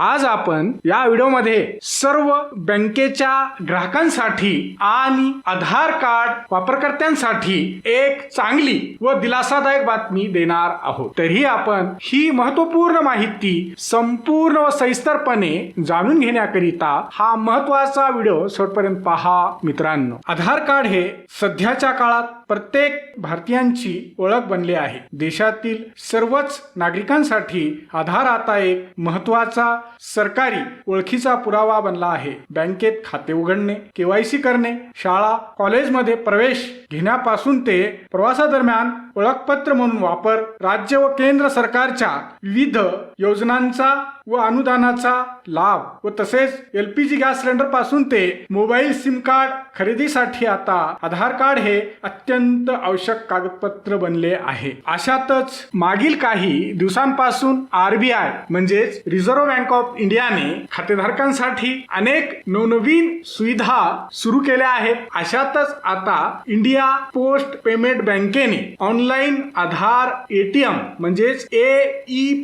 आज आपण या व्हिडिओमध्ये सर्व बँकेच्या ग्राहकांसाठी आणि आधार कार्ड वापरकर्त्यांसाठी एक चांगली व दिलासादायक बातमी देणार आहोत. तरी आपण ही महत्त्वपूर्ण माहिती संपूर्ण व सविस्तरपणे जाणून घेण्याकरिता हा महत्त्वाचा व्हिडिओ शेवटपर्यंत पहा मित्रांनो. आधार कार्ड हे सध्याच्या काळात प्रत्येक भारतीयांची ओळख बनले आहे. देशातील सर्वच नागरिकांसाठी आधार आता एक महत्त्वाचा सरकारी ओळखीचा पुरावा बनला आहे. बँकेत खाते उघडणे केवायसी करणे शाळा कॉलेजमध्ये प्रवेश घेण्यापासून ते प्रवासादरम्यान ओळखपत्र म्हणून वापर राज्य व केंद्र सरकारच्या विविध योजनांचा व अनुदानाचा लाभ. व तसेच एल पी जी गॅस सिलेंडरपासून ते मोबाईल सिम कार्ड खरेदीसाठी आता आधार कार्ड हे अत्यंत आवश्यक कागदपत्र बनले आहे. अशातच मागील काही दिवसांपासून आरबीआय म्हणजेच रिझर्व्ह बँक ऑफ इंडियाने खातेधारकांसाठी अनेक नवनवीन सुविधा सुरू केल्या आहेत. अशातच आता इंडिया पोस्ट पेमेंट बँकेने ऑनलाईन आधार एटीएम म्हणजेच ए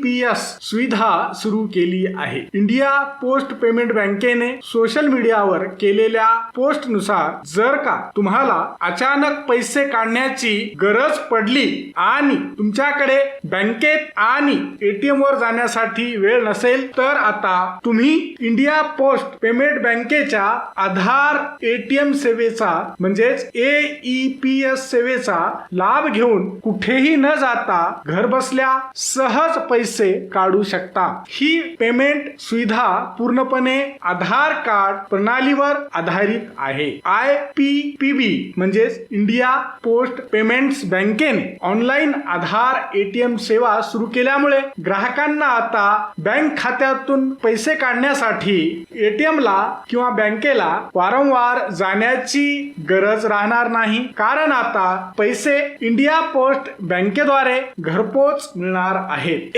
पी एस सुविधा सुरू केली आहे. इंडिया पोस्ट पेमेंट बँकेने सोशल मीडियावर केलेल्या पोस्टनुसार जर का तुम्हाला अचानक पैसे काढण्याची गरज पडली आणि तुमच्याकडे बँकेत आणि एटीएम वर जाण्यासाठी वेळ नसेल तर आता तुम्ही इंडिया पोस्ट पेमेंट बँकेच्या आधार एटीएम सेवेचा म्हणजेच एईपीएस सेवेचा लाभ घेऊन कुठेही न जाता घर बसल्या सहज पैसे काढू शकता. ही पेमेंट सुविधा पूर्णपणे आधार कार्ड प्रणालीवर आधारित आहे. आय पी पी बी म्हणजेच इंडिया पोस्ट पेमेंट्स बँकेने ऑनलाईन आधार एटीएम सेवा सुरू केल्यामुळे ग्राहकांना आता बँक खात्यातून पैसे काढण्यासाठी एटीएम ला किंवा बँकेला वारंवार जाण्याची गरज राहणार नाही. कारण आता पैसे इंडिया पोस्ट बँकेद्वारे घरपोच मिळणार आहेत.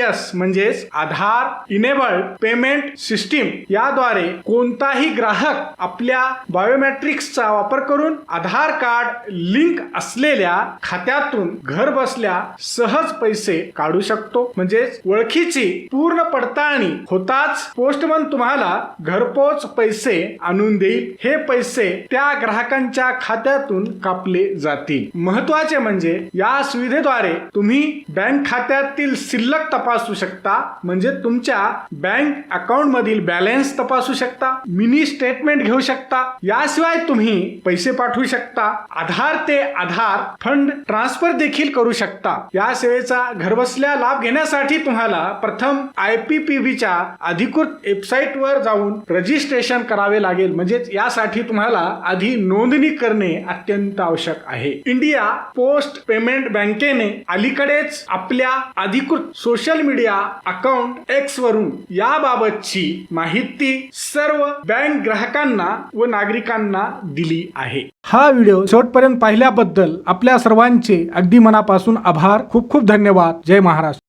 एस म्हणजेच आधार इनेबल्ड पेमेंट सिस्टीम याद्वारे कोणताही ग्राहक आपल्या बायोमेट्रिक्सचा वापर करून आधार कार्ड लिंक असलेल्या खात्यातून घर बसल्या सहज पैसे काढू शकतो. म्हणजेच ओळखीची पूर्ण पडताळणी होताच पोस्टमन तुम्हाला घरपोच पैसे आणून देईल. हे पैसे त्या ग्राहकांच्या खात्यातून कापले जातील. महत्त्वाचे म्हणजे या सुविधेद्वारे तुम्ही बँक खात्यातील शिल्लक तपासू शकता. म्हणजे तुमच्या बँक अकाउंट मधील बॅलन्स तपासू शकता मिनी स्टेटमेंट घेऊ शकता. याशिवाय तुम्ही पैसे पाठवू शकता. आधार ते आधार फंड ट्रान्सफर देखील करू शकता. या सेवेचा घरबसल्या लाभ घेण्यासाठी तुम्हाला प्रथम आय पी पी बीच्या अधिकृत वेबसाईट वर जाऊन रजिस्ट्रेशन करावे लागेल. म्हणजेच यासाठी तुम्हाला आधी नोंदणी करणे अत्यंत आवश्यक आहे. इंडिया पोस्ट पेमेंट बँकेने अलीकडेच आपल्या अधिकृत social media account account X वरून याबाबतची माहिती सर्व बँक ग्राहकांना व नागरिकांना दिली आहे. हा व्हिडिओ शेवटपर्यंत पाहिल्याबद्दल आपल्या सर्वांचे अगदी मनापासून आभार. खूप खूप धन्यवाद. जय महाराष्ट्र.